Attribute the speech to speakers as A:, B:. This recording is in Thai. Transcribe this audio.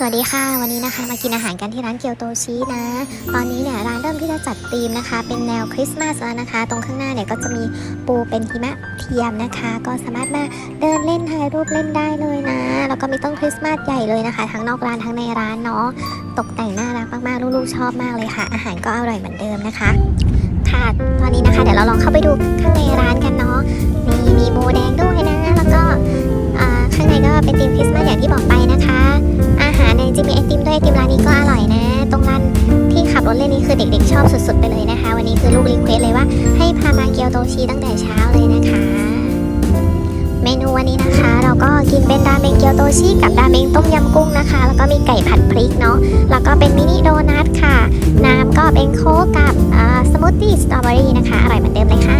A: สวัสดีค่ะ วันนี้นะคะมากินอาหารกันที่ร้านเกียวโตชินะ ตอนนี้เนี่ยร้านเริ่มที่จะจัดธีมนะคะ เป็นแนวคริสต์มาสแล้วนะคะ ตรงข้างหน้าเนี่ยก็จะมีปูเป็นหิมะเทียมนะคะ ก็สามารถมาเดินเล่นถ่ายรูปเล่นได้เลยนะ แล้วก็มีต้นคริสต์มาสใหญ่เลยนะคะ ทั้งนอกร้านทั้งในร้านเนาะตกแต่งน่ารักมากๆลูกๆชอบมากเลยค่ะ อาหารก็อร่อยเหมือนเดิมนะคะค่ะตอนนี้นะคะเดี๋ยวเราลองเข้าไปดูข้างในร้านกันเนาะนี่มีโบแดงด้วยนะ แล้วก็ข้างในก็เป็นธีมคริสต์มาสอย่างที่บอกไป รถเล่นนี้คือเด็กๆชอบสุดๆไปเลยนะคะ วันนี้คือลูกรีเควสเลยว่าให้พามาเกียวโตชีตั้งแต่เช้าเลยนะคะ เมนูวันนี้นะคะ เราก็กินเป็นราเมงเกียวโตชีกับราเมงต้มยำกุ้งนะคะ แล้วก็มีไก่ผัดพริกเนาะแล้วก็เป็นมินิโดนัทค่ะน้ำก็เป็นโค้กกับสมูทตี้สตรอเบอรี่นะคะอร่อยเหมือนเดิมเลยค่ะ